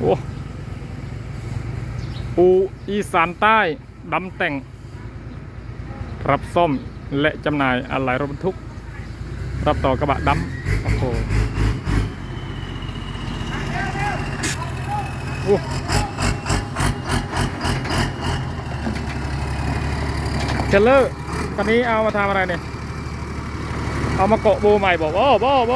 โอ้ปูอีสานใต้ดำแต่ง รับซ่อมและจำหน่ายอะไหล่รถบรรทุก รับต่อกระบะดำโอ้โหโอ้เทเลอร์คันนี้เอามาทำอะไรเนี่ย เอามาเกาะโบใหม่บอกโอ้โบโบ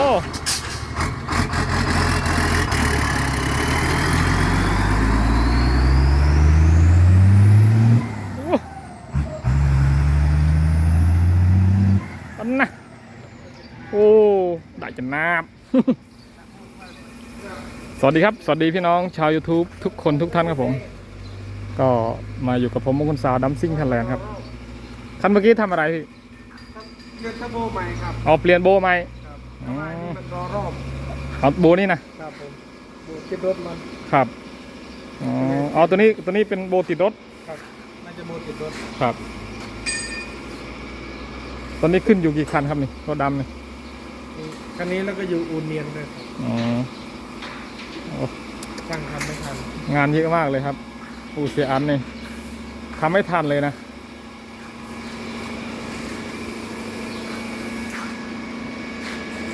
โอ้อันนะโอ้ ได้ จะนาบ สวัสดีครับ สวัสดีพี่น้องชาว YouTube ทุกคนทุกท่านครับผม ก็มาอยู่กับผมมงคลสาวดัมซิ่งคันแลนด์ครับ คันเมื่อกี้ทำอะไรพี่เลือกทับโบใหม่ครับเอาเปลี่ยนโบใหม่ครับอ๋อแต่ว่าอันนี้มันรอรอบเอาโบนี่นะ ครับผมโบติดรถมันครับอ๋อเอาตัวนี้ตัวนี้เป็นโบติดรถ ครับน่าจะโบติดรถครับ ตอนนี้ขึ้นอยู่กี่คันครับนี่รถดำนี่นี่ คันนี้แล้วก็อยู่อูเนียนด้วยครับอ๋อโอ้ช่างทำไม่ทันงานเยอะมากเลยครับ อูเสียอันนี่ทำไม่ทันเลยนะ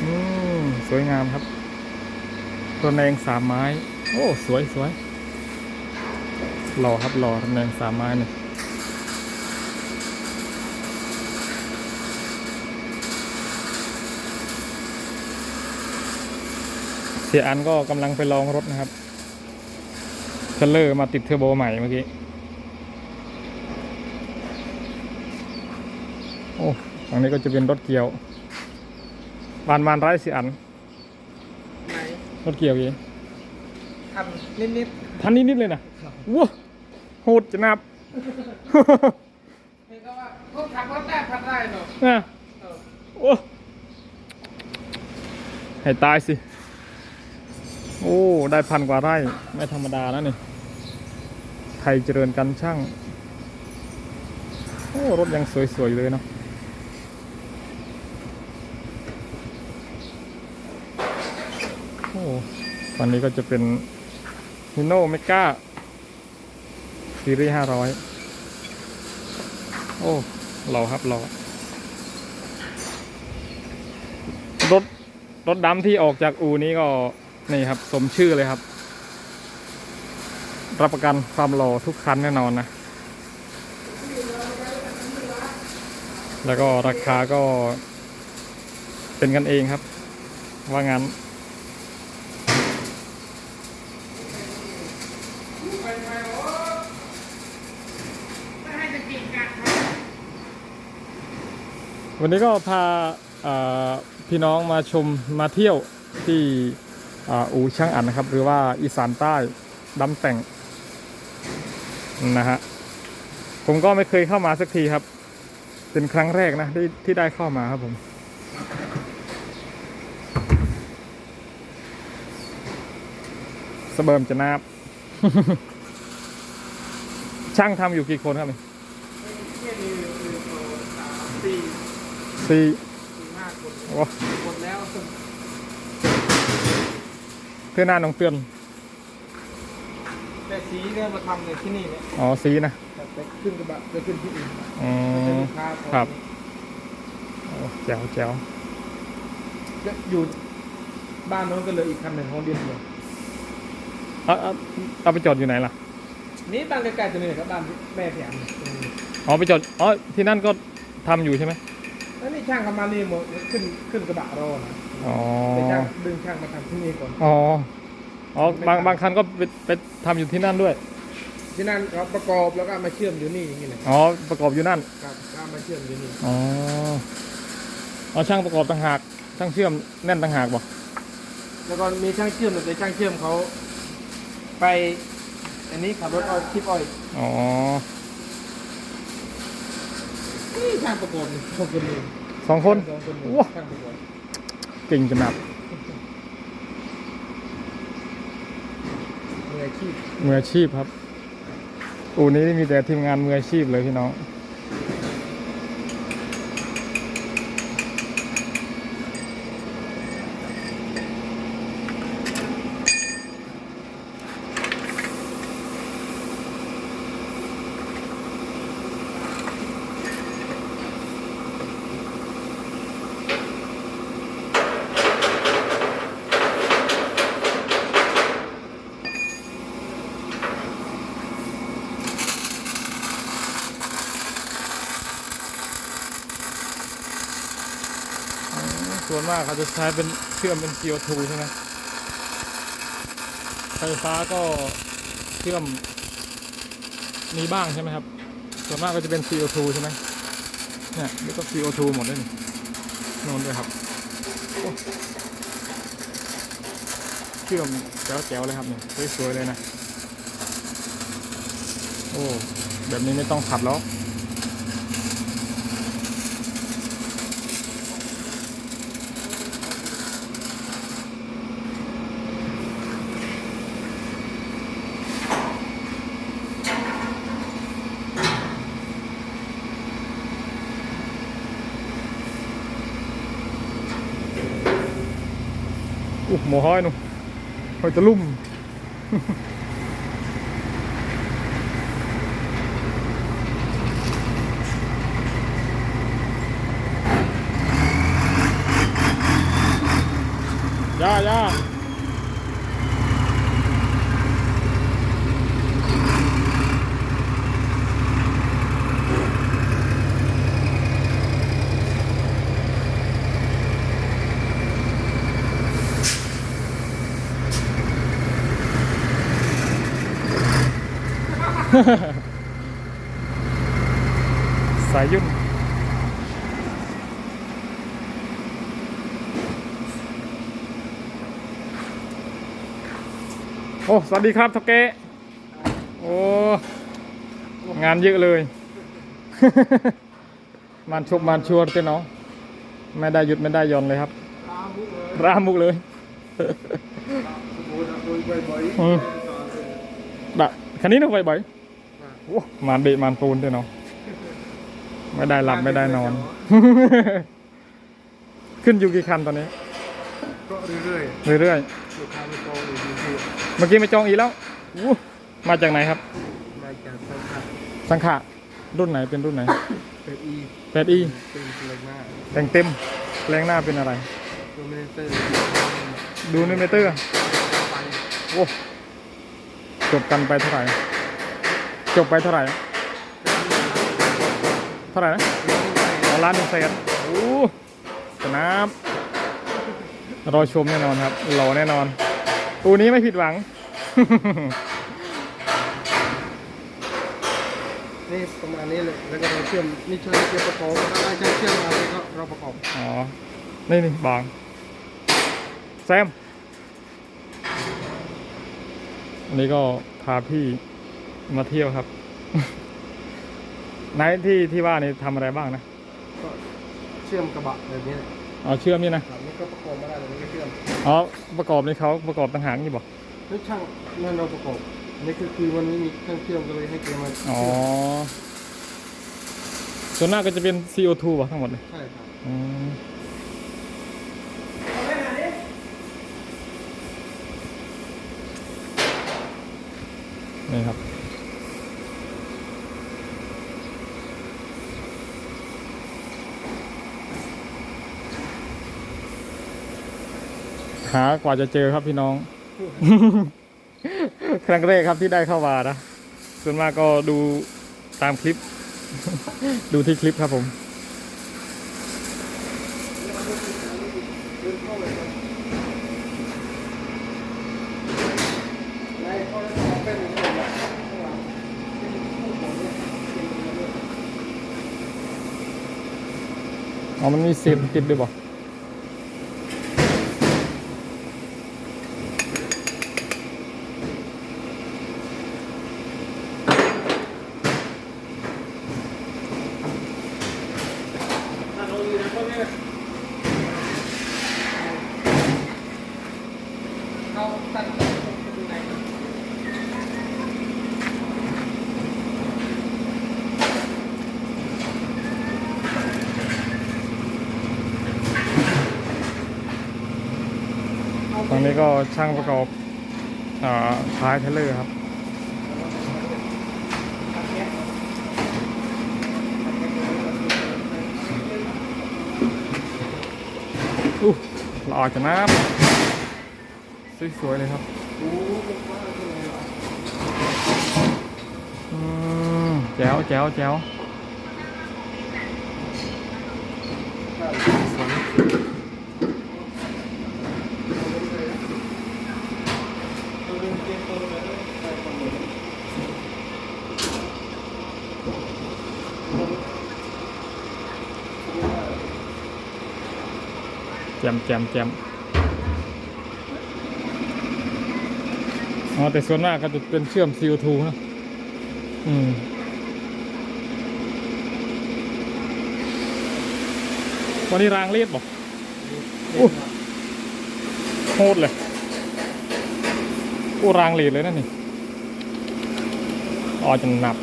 อืมสวยงามครับตัวแนงสามไม้ โอ้ สวยสวยหล่อครับหล่อระแนงสามไม้นี่ เสียอันก็กำลังไปลองรถนะครับเทรลเลอร์มาติดเทอร์โบใหม่เมื่อกี้ โอ้ฝั่งนี้ก็จะเป็นรถเกี่ยว บานบานไร้เสียอัน ไหนรถเกี่ยวยี่ทำนิดทันนิดๆเลยนะๆครับว้าโหดจะนับเห็นก็ว่าพวกขับรถได้พัดได้เนาะนะเออ โอ้ให้ตายสิ โอ้ ได้พันกว่าไร่ ไม่ธรรมดานะนี่ ไทยเจริญกันช่าง โอ้ รถยังสวย ๆ เลยเนาะโอ้ฝั่งนี้ก็จะเป็นฮิโน่เมกาซีรีส์ห้าร้อยโอ้หล่อครับหล่อรถ รถดำที่ออกจากอูนี้ก็ นี่ครับ สมชื่อเลยครับ รับประกันความหล่อทุกคันแน่นอนนะ แล้วก็ราคาก็เป็นกันเองครับ ว่างั้นวันนี้ก็พาพี่น้องมาชมมาเที่ยวที่ อู่ช่างอันนะครับ หรือว่าอีสานใต้ดำแต่งนะฮะผมก็ไม่เคยเข้ามาสักทีครับ เป็นครั้งแรกนะที่ที่ได้เข้ามาครับผมสเบิร์มจะนาบช่างทำอยู่กี่คนครับนี่เนี่ยมีหนึ่งสองสามสี่สี่ห้าคนโอ้หมดแล้ว เพื่อนหน้าน้องเตือนแต่สีเนี่ยมาทำในที่นี่เนี่ยอ๋อสีนะแต่ไปขึ้นกระบะไปขึ้นที่อื่นอืไม่ใช่มลูกค้าของครับโอ้แจ๋วแจ๋วก็อยู่บ้านโน้นก็เหลยอีกคันหนึ่งของเดียนเดียวเอาเอาเอาไปจอดอยู่ไหนล่ะ นี่บ้านใกล้ๆตัวนี้ครับบ้านแม่พี่อันอ๋อไปจอดอ๋อที่นั่นก็ทำอยู่ใช่ไหมแล้วนี่ช่างกำมานี่หมดขึ้นขึ้นกระบะรอนะ อ๋อแต่ช่างดึงช่างมาทำที่นี่ก่อน อ๋ออ๋อบางบางคันก็ไปไปทำอยู่ที่นั่นด้วย ที่นั่นเราประกอบแล้วก็เอามาเชื่อมอยู่นี่อย่างนี้เลยอ๋อประกอบอยู่นั่นครับก็เอามาเชื่อมอยู่นี่อ๋อเอาช่างประกอบต่างหากช่างเชื่อมแน่นต่างหากบ่แล้วก็มีช่างเชื่อมแต่ช่างเชื่อมเขา ไป อันนี้ขับรถอ้อยคลิปอ้อยอ๋อนี่ช่างประกอบนี่สองคนนี้สองคนสองคนนี้ว้าช่างประกอบ เก่งจะนับมืออาชีพมืออาชีพครับ อูนี้มีแต่ทีมงานมืออาชีพเลยพี่น้อง ส่วนมากเขาจะใช้เป็นเชื่อมเป็น CO2 ใช่ไหมไฟฟ้าก็เชื่อมมีบ้างใช่ไหมครับ ส่วนมากก็จะเป็น CO2 ใช่ไหมเนี่ยนี่ก็ CO2 หมดเลยนี่นู่นด้วยครับเชื่อมแจ๋วๆเลยครับเนี่ยสวยๆเลยนะ โอ้ แบบนี้ไม่ต้องขัดแล้ว หมูห้อยหนูหอยตะลุ่ม ย่าย่า สายยุ่นโอ้ สวัสดีครับทกเกโอ้ งานเยอะเลย มันชุบมันชวนเต้นเนาะไม่ได้หยุดไม่ได้หย่อนเลยครับตามุกเลยร่ามุกเลยโอ้ยโดยบ่อย มดะคันนี้นะไฟบ่อยโอ้มันเบะมันปูนเต้นเนาะไม่ได้หลับไม่ได้นอน ขึ้นอยู่กี่คันตอนนี้ ก็เรื่อยเรื่อยๆลูกค้าไม่โตเลยอยู่ที่ๆเมื่อกี้ไม่จองอีกแล้วอู้มาจากไหนครับ มาจากสังกัดสังขะรุ่นไหนเป็นรุ่นไหนเป็นอีแปดอีเป็นเล็กมากแต่งเต็มแรงหน้าเป็นอะไรโดมิเนเตอร์ดูในเมเตอร์ไปโอ้จบกันไปเท่าไหร่ จบไปเท่าไหร่ เท่าไหร่นะเอาล้านหนึ่งแสนโอ้สนามรอชมแน่นอนครับหล่อแน่นอนตูนี้ไม่ผิดหวัง นี่ประมาณนี้เลย แล้วก็เราเชื่อม นี่ช่วยเชื่อมประกอบถ้าได้ใช้เชื่อมอะไรก็เราประกอบ อ๋อ นี่นี่บางแซม อันนี้ก็พาพี่ มาเที่ยวครับ ไหนที่ที่ว่านี่ทำอะไรบ้างนะก็เชื่อมกระบะแบบนี้เอาเชื่อมนี่นะครับนี่ก็ประกอบไม่ได้เลยนี่ก็เชื่อมอ๋อประกอบนี่เขาประกอบต่างหากนี่บอกนี่ช่างนั่นเราประกอบนี่คือคือวันนี้มีเครื่องเชื่อมก็เลยให้เกมาอ๋อส่วนหน้ากก็จะเป็น CO2 ป่ะทั้งหมดเลยใช่ครับอืมนี่ครับ หากว่าจะเจอครับพี่น้อง ครั้งแรกครับที่ได้เข้ามานะส่วนมากก็ดูตามคลิป ดูที่คลิปครับผมในข้อที่สองเป็นอย่างนี้นะข้างหลังอ๋อมันมีเศษติดด้วยบ่ถ้าเราอยู่ในข้อนี้เขาตั้งใจดูไหน ตรงนี้ก็ช่างประกอบอ่าท้ายเทเลอร์ครับอู้หล่อจังนะสวยๆเลยครับแจ๋วแจ๋วแจ๋ว มแจมแจมอ๋อแต่ส่วนมากก็จะเป็นเชื่อม CO2 นะอืมวันนี้รางเลียดบอกอุ๊ยโคตรเลยโอ้รางเลียดเลยนั่นนี่อ๋อจนหนับ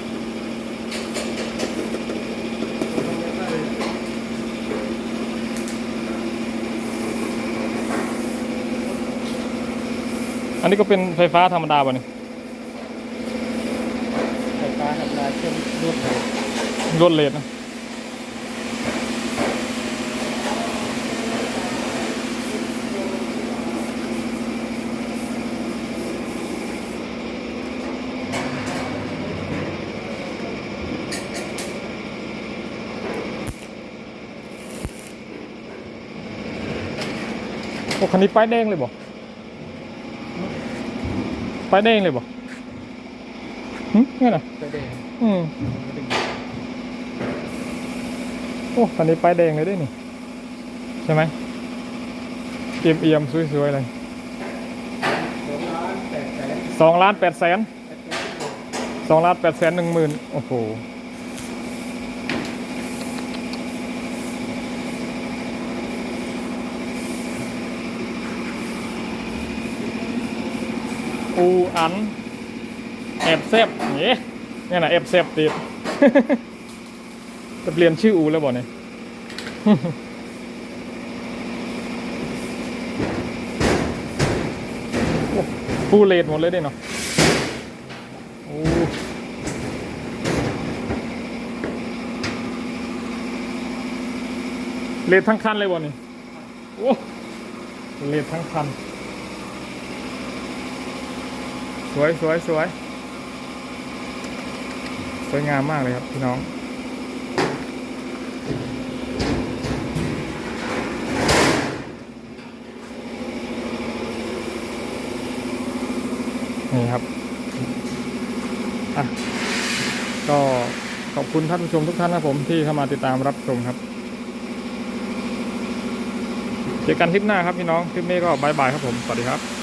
นนี้ก็เป็นไฟฟ้าธรรมดาป่ะนี่ไฟฟ้าธรรมดาเชื่อมรวดเลยรวดเลดนะโอ้คันนี้ป้ายแดงเลยบ่ป้ายแดงเลยบ่หึไงน่ะไฟแดงอืมโอ้คันนี้ป้ายแดงเลยด้วยนี่ ใช่ไหมเอียมเอียมๆสวยๆเลยสองล้านแปดแสนสองล้านแปดแสนสองล้านแปดแสนหนึ่งหมื่นโอ้โห อูอันแอบแซบนี่เนี่ยนะแอบแซบติดจะเปลี่ยนชื่ออูแล้วบ่เนี่ยฟูเลดหมดเลยเด้เนาะโอ้เลดทั้งคันเลยบ่นี่โอ้เลดทั้งคัน ส วยสวยสวยสวยงามมากเลยครับพี่น้องนี่ครับอะก็ขอบคุณท่านผู้ชมทุกท่านนะครับผมที่เข้ามาติดตามรับชมครับเจอกันคลิปหน้าครับพี่น้องคลิปนี้ก็บายบายครับผมสวัสดีครับ